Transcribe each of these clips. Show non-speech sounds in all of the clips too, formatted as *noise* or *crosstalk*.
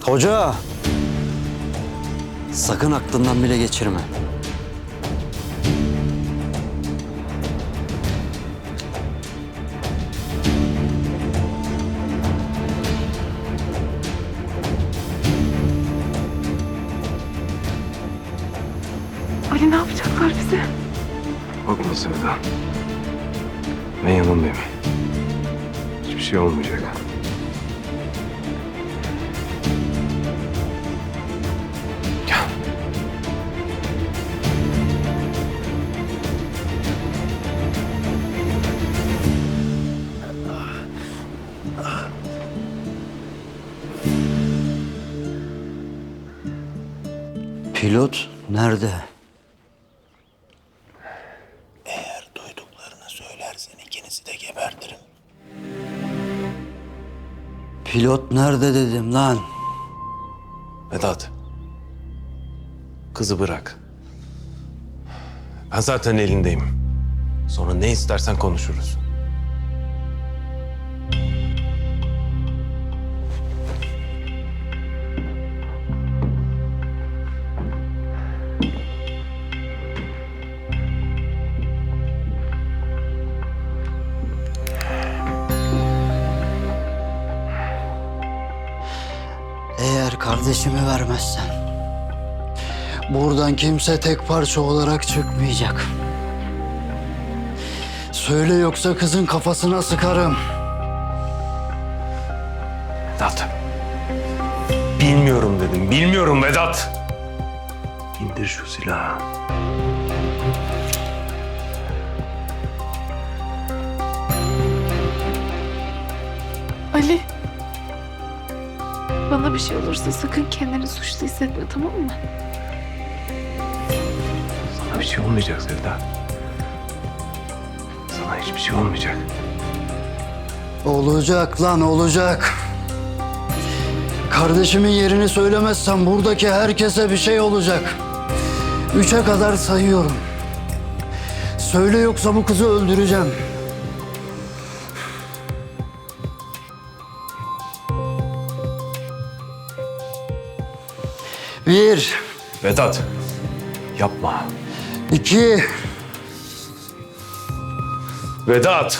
Hoca! Sakın aklından bile geçirme. Ali ne yapacaklar bize? Korkma Sevda. Ben yanındayım. Hiçbir şey olmayacak. Pilot nerede? Eğer duyduklarını söylersen ikinizi de gebertirim. Pilot nerede dedim lan? Vedat. Kızı bırak. Ben zaten elindeyim. Sonra ne istersen konuşuruz. Kardeşimi vermezsen... Buradan kimse tek parça olarak çıkmayacak. Söyle yoksa kızın kafasına sıkarım. Vedat. Bilmiyorum dedim. Bilmiyorum Vedat. İndir şu silahı. Bana bir şey olursa sakın kendini suçlu hissetme tamam mı? Sana bir şey olmayacak Sevda. Sana hiçbir şey olmayacak. Olacak lan olacak. Kardeşimin yerini söylemezsem buradaki herkese bir şey olacak. Üçe kadar sayıyorum. Söyle yoksa bu kızı öldüreceğim. Bir, Vedat. Yapma. iki, Vedat.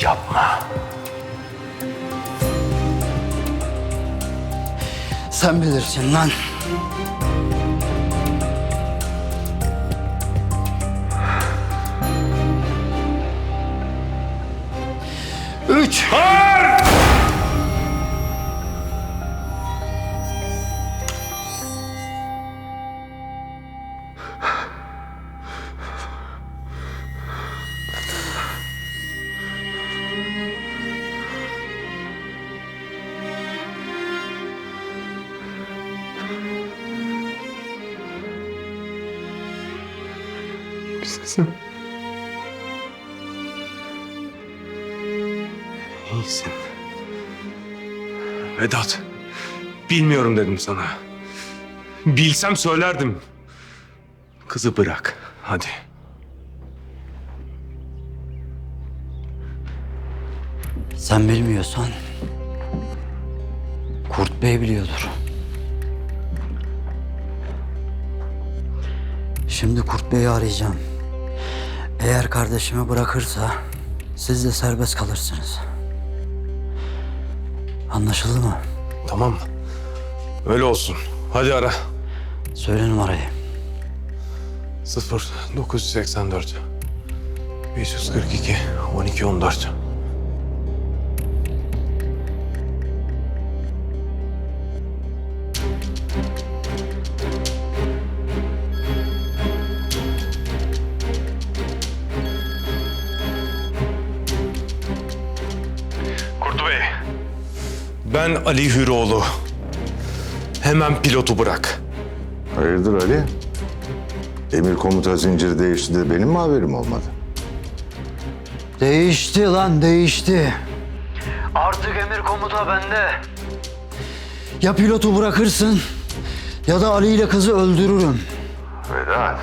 Yapma. sen bilirsin lan. Üç. İyisin. İyisin. Vedat. Bilmiyorum dedim sana. Bilsem söylerdim. Kızı bırak. Hadi. Sen bilmiyorsan Kurt Bey biliyordur. Şimdi Kurt Bey'i arayacağım. Eğer kardeşimi bırakırsa siz de serbest kalırsınız. Anlaşıldı mı? Tamam. Öyle olsun. Hadi ara. Söyle numarayı. 0 984 542 12 14 Kurtu Bey. Ben Ali Hüroğlu. Hemen pilotu bırak. Hayırdır Ali? Emir komuta zinciri değişti de benim mi haberim olmadı? Değişti lan değişti. Artık emir komuta bende. Ya pilotu bırakırsın ya da Ali ile kızı öldürürüm. Vedat.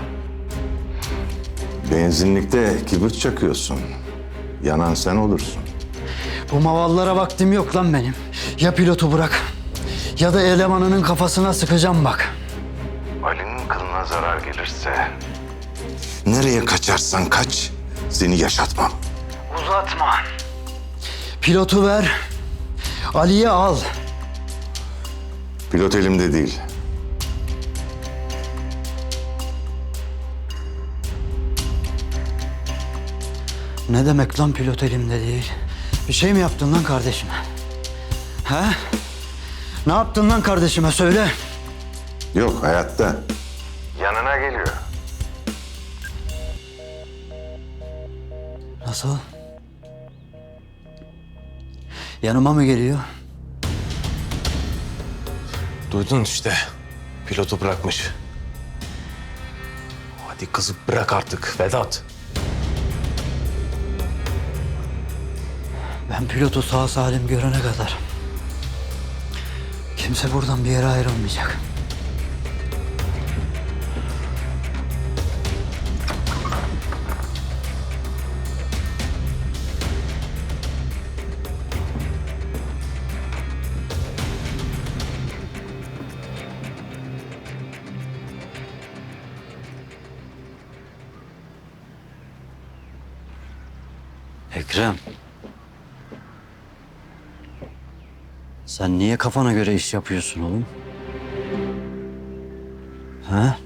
Benzinlikte kibrit çakıyorsun. Yanan sen olursun. Bu mavallara vaktim yok lan benim. Ya pilotu bırak ya da elemanının kafasına sıkacağım bak. Ali'nin kılına zarar gelirse... Nereye kaçarsan kaç, seni yaşatmam. Uzatma. Pilotu ver. Ali'yi al. Pilot elimde değil. Ne demek lan pilot elimde değil? Bir şey mi yaptın lan kardeşime? He? Ne yaptın lan kardeşime söyle. Yok, hayatta. Yanına geliyor. Nasıl? Yanıma mı geliyor? Duydun işte. Pilotu bırakmış. Hadi kızı bırak artık Vedat. Ben pilotu sağ salim görene kadar kimse buradan bir yere ayrılmayacak. Ekrem. Sen niye kafana göre iş yapıyorsun oğlum? Ha?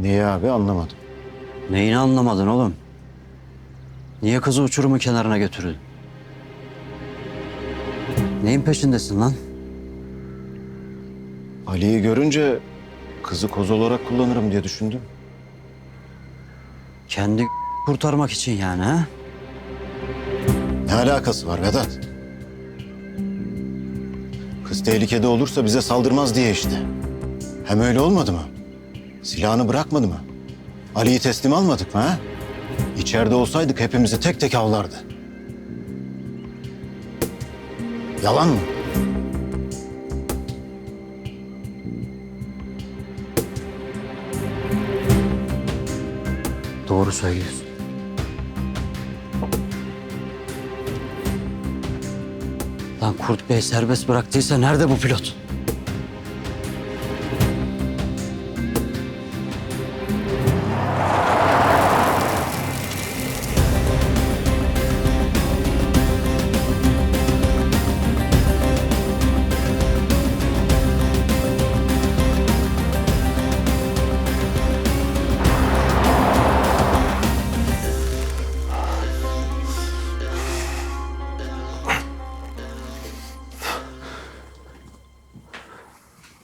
Niye abi anlamadım. Neyini anlamadın oğlum? Niye kızı uçurumun kenarına götürdün? Neyin peşindesin lan? Ali'yi görünce kızı koz olarak kullanırım diye düşündüm. Kendi *laughs* kurtarmak için yani ha? Ne alakası var Vedat? Kız tehlikede olursa bize saldırmaz diye işte. Hem öyle olmadı mı? Silahını bırakmadı mı? Ali'yi teslim almadık mı ha? İçeride olsaydık hepimizi tek tek avlardı. Yalan mı? Doğru söylüyorsun. Lan Kurt Bey serbest bıraktıysa nerede bu pilot?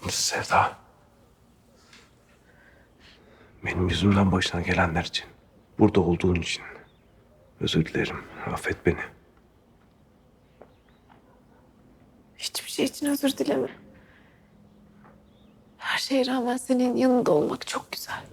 Sevda. Benim yüzümden başına gelenler için. Burada olduğun için. Özür dilerim. Affet beni. Hiçbir şey için özür dileme. Her şeye rağmen senin yanında olmak çok güzel.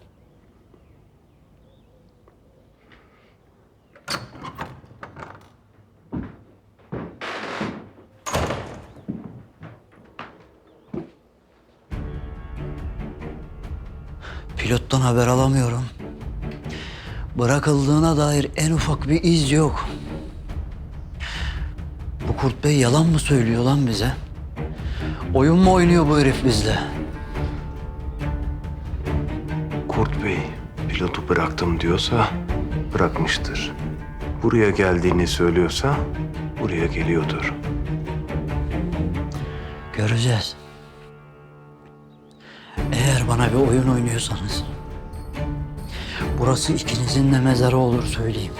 Pilottan haber alamıyorum. Bırakıldığına dair en ufak bir iz yok. Bu Kurt Bey yalan mı söylüyor lan bize? Oyun mu oynuyor bu herif bizle? Kurt Bey pilotu bıraktım diyorsa bırakmıştır. Buraya geldiğini söylüyorsa buraya geliyordur. Göreceğiz. Bana bir oyun oynuyorsanız... ...burası ikinizin de mezarı olur söyleyeyim.